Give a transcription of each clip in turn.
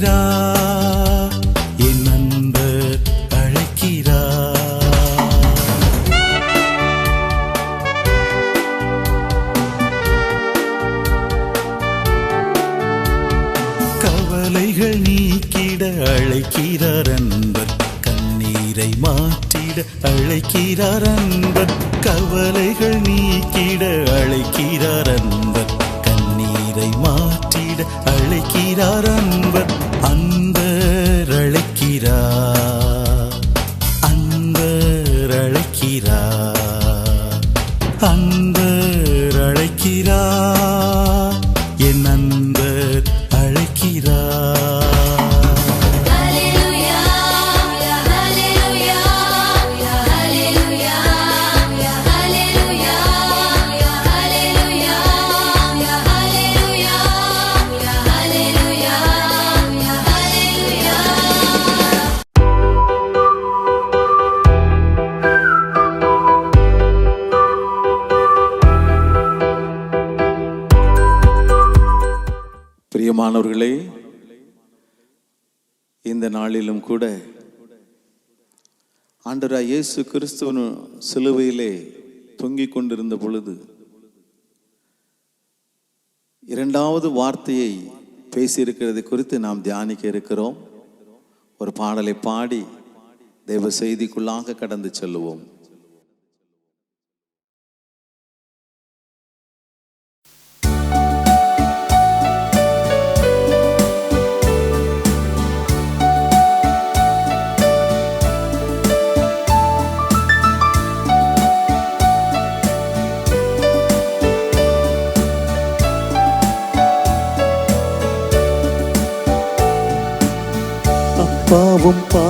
அழைக்கிறா? என் நண்பர் அழைக்கிறா? கவலைகள் நீக்கிட அழைக்கிறார் அன்பர். கண்ணீரை மாற்றிட அழைக்கிறார் அன்பர். கவலைகள் நீக்கிட அழைக்கிறார் அன்பர். கண்ணீரை மாற்றிட அழைக்கிறார் அன்பர். இந்த நாளிலும் கூட ஆண்டவராய் இயேசு கிறிஸ்துவன் சிலுவையிலே தொங்கிக் கொண்டிருந்த பொழுது இரண்டாவது வார்த்தையை பேசியிருக்கிறது குறித்து நாம் தியானிக்க இருக்கிறோம். ஒரு பாடலை பாடி தெய்வ செய்திக்குள்ளாக கடந்து செல்லுவோம். vamos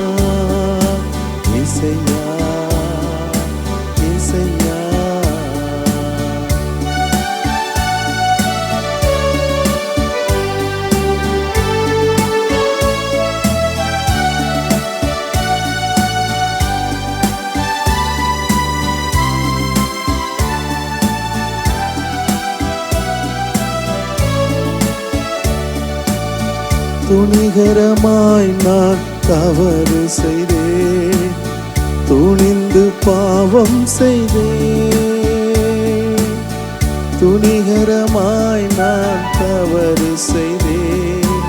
நிகரமாய் நான் தவறு செய்தேன். துணிந்து பாவம் செய்தேன். துணிகரமாய் நான் தவறு செய்தேன்.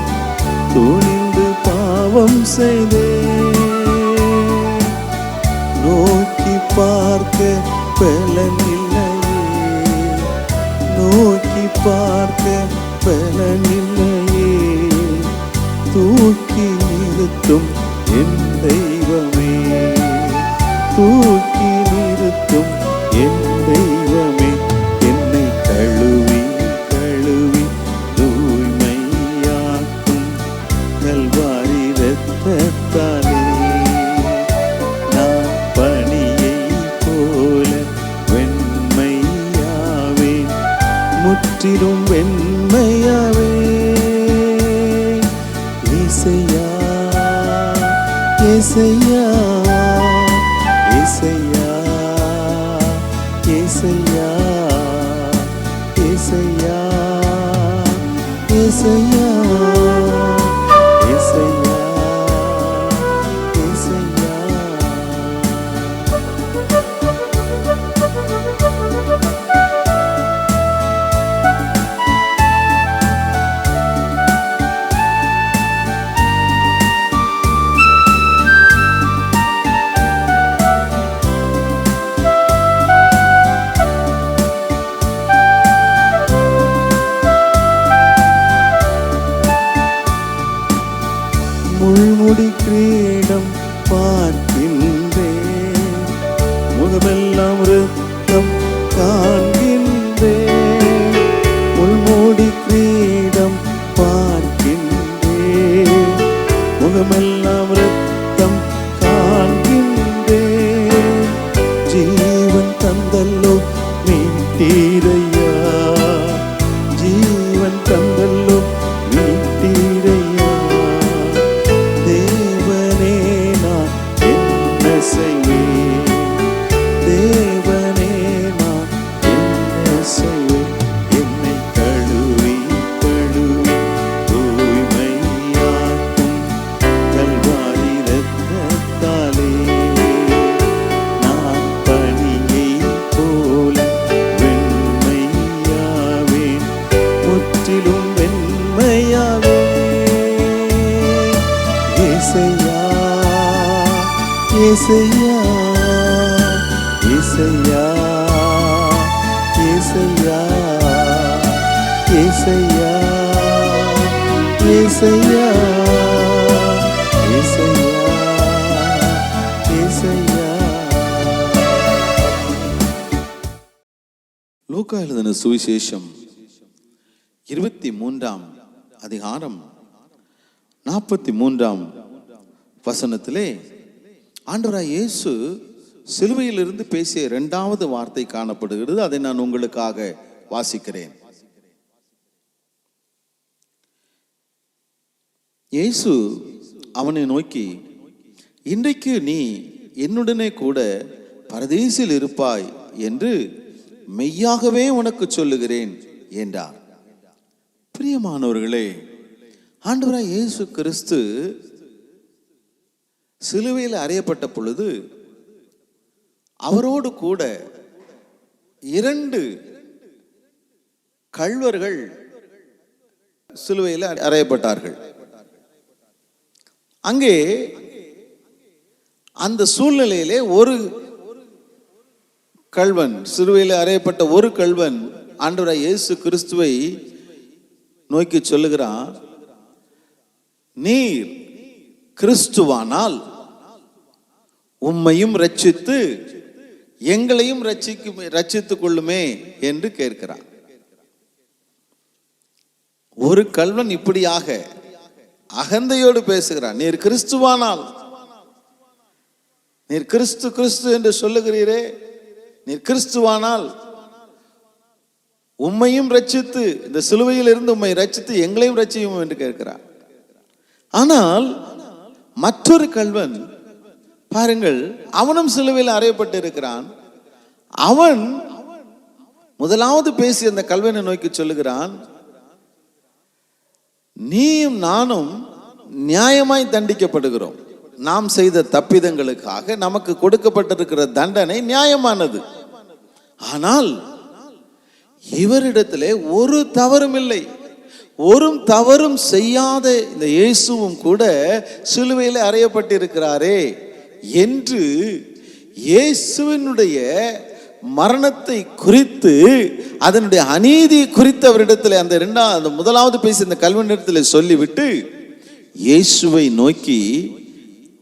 துணிந்து பாவம் செய்தேன். நோக்கி பார்க்க பலன் இல்லையே. நோக்கி பார்க்க பலன் இல்லையே തൂക്കി നിർത്തും എൻ ദൈവമേ തൂക്കി Yesaya, Yesaya, Yesaya, Yesaya, Yesaya. இசையா இசையா இசையா இசையா இசையா லூக்கா எழுதின சுவிசேஷம் இருபத்தி மூன்றாம் அதிகாரம் நாற்பத்தி மூன்றாம் வசனத்திலே ஆண்டவராய் இயேசு சிலுவையிலிருந்து பேசிய இரண்டாவது வார்த்தை காணப்படுகிறது. அதை நான் உங்களுக்காக வாசிக்கிறேன். இயேசு அவனை நோக்கி இன்றைக்கு நீ என்னுடனே கூட பரதேசில் இருப்பாய் என்று மெய்யாகவே உனக்கு சொல்லுகிறேன் என்றார். பிரியமானவர்களே ஆண்டவராய் இயேசு கிறிஸ்து சிலுவையில் அறையப்பட்ட பொழுது அவரோடு கூட இரண்டு கள்வர்கள் சிலுவையில் அறையப்பட்டார்கள். அங்கே அந்த சூழ்நிலையிலே ஒரு கள்வன் சிறுவையில் அறையப்பட்ட ஒரு கள்வன் ஆண்டவராய் இயேசு கிறிஸ்துவை நோக்கி சொல்லுகிறான் நீர் கிறிஸ்துவானால் உம்மையும் ரட்சித்து எங்களையும் ரட்சிக்கும் ரட்சித்துக் கொள்ளுமே என்று கேட்கிறான் ஒரு கல்வன் இப்படியாக அகந்தையோடு பேசுகிறான். நீர் கிறிஸ்துவானால் நீர் கிறிஸ்து கிறிஸ்து என்று சொல்லுகிறீரே நீர் கிறிஸ்துவானால் உம்மையும் ரட்சித்து இந்த சிலுவையில் இருந்து உம்மை ரட்சித்து எங்களையும் ரட்சியும் என்று கேட்கிறார். ஆனால் மற்றொரு கல்வன் பாருங்கள் அவனும் சிலுவையில் அறையப்பட்டு இருக்கிறான். அவன் முதலாவது பேசி அந்த கல்வனை நோக்கி சொல்லுகிறான் நீயும் நானும் நியாயமாய் தண்டிக்கப்படுகிறோம். நாம் செய்த தப்பிதங்களுக்காக நமக்கு கொடுக்கப்பட்டிருக்கிற தண்டனை நியாயமானது. ஆனால் இவரிடத்திலே ஒரு தவறும் இல்லை. ஒரு தவறும் செய்யாத இந்த இயேசுவும் கூட சிலுவையில் அறையப்பட்டிருக்கிறாரே. என்று இயேசுவினுடைய மரணத்தை குறித்து அதனுடைய அநீதி குறித்து அவரிடத்தில் அந்த ரெண்டாம் அந்த முதலாவது பேசி இந்த நேரத்தில் சொல்லிவிட்டு இயேசுவை நோக்கி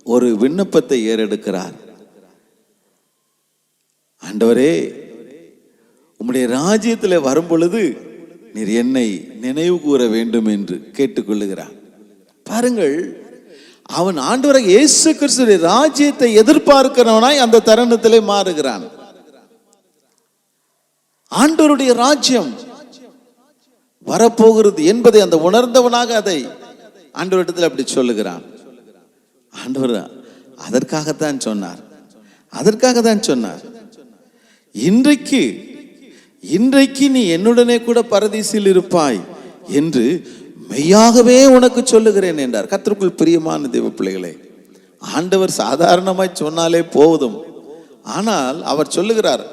ஒரு விண்ணப்பத்தை ஏறெடுக்கிறார். ஆண்டவரே உம்முடைய ராஜ்யத்தில் வரும் பொழுது நீர் என்னை நினைவு கூற வேண்டும் என்று கேட்டுக்கொள்ளுகிறார். பாருங்கள் அவன் ஆண்டவரை இயேசு கிறிஸ்துடைய ராஜ்யத்தை எதிர்பார்க்கிறவனாய் அந்த தருணத்திலே மாறுகிறான். ஆண்டவருடைய ராஜ்யம் வரப்போகிறது என்பதை அந்த உணர்ந்தவனாக அதை ஆண்டவரிடத்தில் அப்படி சொல்லுகிறான். ஆண்டவர் அதற்காகத்தான் சொன்னார். அதற்காக தான் சொன்னார். இன்றைக்கு இன்றைக்கு நீ என்னுடனே கூட பரதீசில் இருப்பாய் என்று மெய்யாகவே உனக்கு சொல்லுகிறேன் என்றார். கத்திற்குள் பிரியமான தெய்வ பிள்ளைகளே ஆண்டவர் சாதாரணமாய் சொன்னாலே போதும். ஆனால் அவர் சொல்லுகிறார்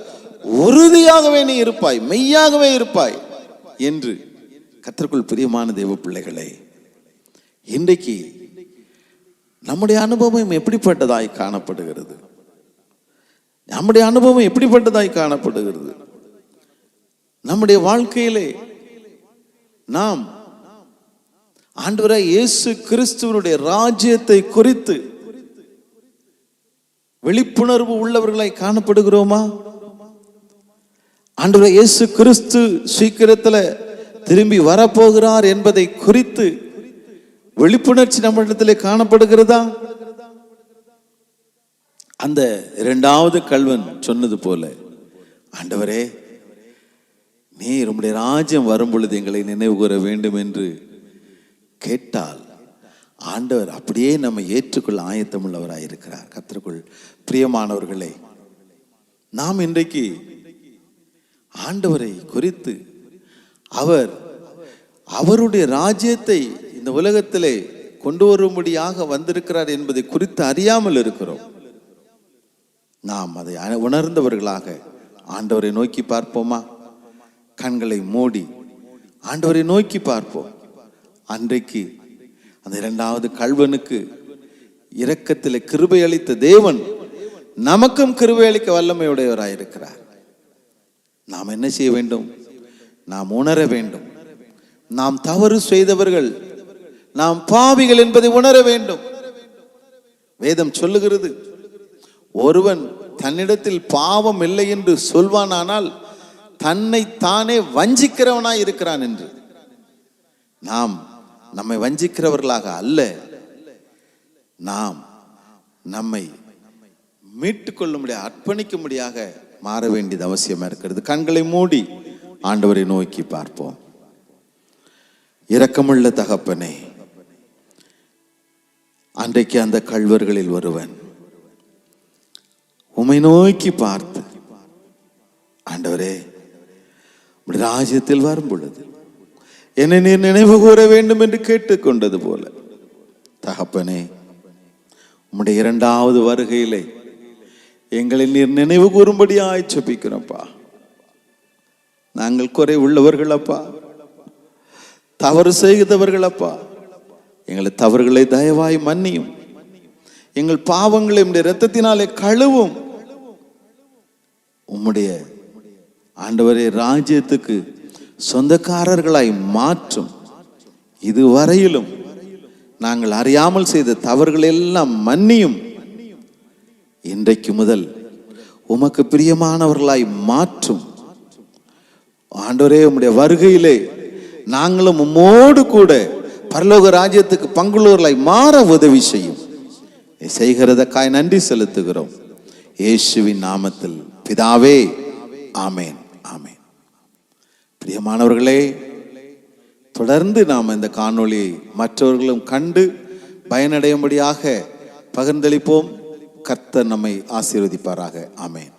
உறுதியாகவே நீ இருப்பாய் மெய்யாகவே இருப்பாய் என்று கத்திற்குள் பிரியமான தெய்வ பிள்ளைகளே இன்றைக்கு நம்முடைய அனுபவம் எப்படிப்பட்டதாய் காணப்படுகிறது? நம்முடைய அனுபவம் எப்படிப்பட்டதாய் காணப்படுகிறது? நம்முடைய வாழ்க்கையிலே நாம் ஆண்டவராய் இயேசு கிறிஸ்துவனுடைய ராஜ்யத்தை குறித்து விழிப்புணர்வு உள்ளவர்களாய் காணப்படுகிறோமா? ஆண்டவராய் இயேசு கிறிஸ்து சீக்கிரத்தில் திரும்பி வரப்போகிறார் என்பதை குறித்து விழிப்புணர்ச்சி நம்மிடத்தில் காணப்படுகிறதா? அந்த இரண்டாவது கல்வன் சொன்னது போல ஆண்டவரே நீ உம்முடைய ராஜ்யம் வரும் பொழுது எங்களை நினைவு கூற வேண்டும் என்று கேட்டால் ஆண்டவர் அப்படியே நம்ம ஏற்றுக்கொள்ள ஆயத்தமுள்ளவராய் இருக்கிறார். கத்திற்குள் பிரியமானவர்களே நாம் இன்றைக்கு ஆண்டவரை குறித்து அவர் அவருடைய ராஜ்யத்தை இந்த உலகத்திலே கொண்டு வரும்படியாக வந்திருக்கிறார் என்பதை குறித்து அறியாமல் இருக்கிறோம். நாம் அதை உணர்ந்தவர்களாக ஆண்டவரை நோக்கி பார்ப்போமா? கண்களை மூடி ஆண்டவரை நோக்கி பார்ப்போம். அன்றைக்கு அந்த இரண்டாவது கல்வனுக்கு இரக்கத்தில் கிருபை அளித்த தேவன் நமக்கும் கிருபை அளிக்க வல்லமையுடையவராயிருக்கிறார். நாம் என்ன செய்ய வேண்டும்? நாம் உணர வேண்டும். நாம் தவறு செய்தவர்கள் நாம் பாவிகள் என்பதை உணர வேண்டும். வேதம் சொல்லுகிறது ஒருவன் தன்னிடத்தில் பாவம் இல்லை என்று சொல்வானானால் தன்னை தானே வஞ்சிக்கிறவனாய் இருக்கிறான் என்று. நாம் நம்மை வஞ்சிக்கிறவர்களாக அல்ல. நாம் நம்மை மீட்டுக் கொள்ளும்படியாக அர்ப்பணிக்கும்படியாக மாற வேண்டியது அவசியமா இருக்கிறது. கண்களை மூடி ஆண்டவரை நோக்கி பார்ப்போம். இரக்கமுள்ள தகப்பனே அன்றைக்கு அந்த கள்வர்களில் ஒருவன் உமை நோக்கி பார்த்து ஆண்டவரே ராஜ்யத்தில் வரும் பொழுது என்னை நீர் நினைவு கூற வேண்டும் என்று கேட்டுக்கொண்டது போல. தகப்பனே உம்முடைய இரண்டாவது வருகையிலே எங்களை நீர் நினைவு கூறும்படியாய் செபிக்கிறோம்ப்பா நாங்கள் குறை உள்ளவர்கள் அப்பா. தவறு செய்தவர்களப்பா எங்களை தவறுகளை தயவாய் மன்னியும். எங்கள் பாவங்களை உடைய ரத்தத்தினாலே கழுவும். உம்முடைய ஆண்டவரே ராஜ்யத்துக்கு சொந்தக்காரர்களாய் மாற்றும். இதுவரையிலும் நாங்கள் அறியாமல் செய்த தவறுகள் எல்லாம் மன்னியும். இன்றைக்கு முதல் உமக்கு பிரியமானவர்களாய் மாற்றும். ஆண்டோரே உம்முடைய வருகையிலே நாங்களும் உம்மோடு கூட பரலோக ராஜ்யத்துக்கு பங்குள்ளவர்களாய் மாற உதவி செய்யும். நீ செய்கிறதற்காய் நன்றி செலுத்துகிறோம். இயேசுவின் நாமத்தில் பிதாவே ஆமேன். பிரியமானவர்களே தொடர்ந்து நாம் இந்த காணொளியை மற்றவர்களும் கண்டு பயனடையும்படியாக பகிர்ந்தளிப்போம். கர்த்தர் நம்மை ஆசீர்வதிப்பாராக. ஆமேன்.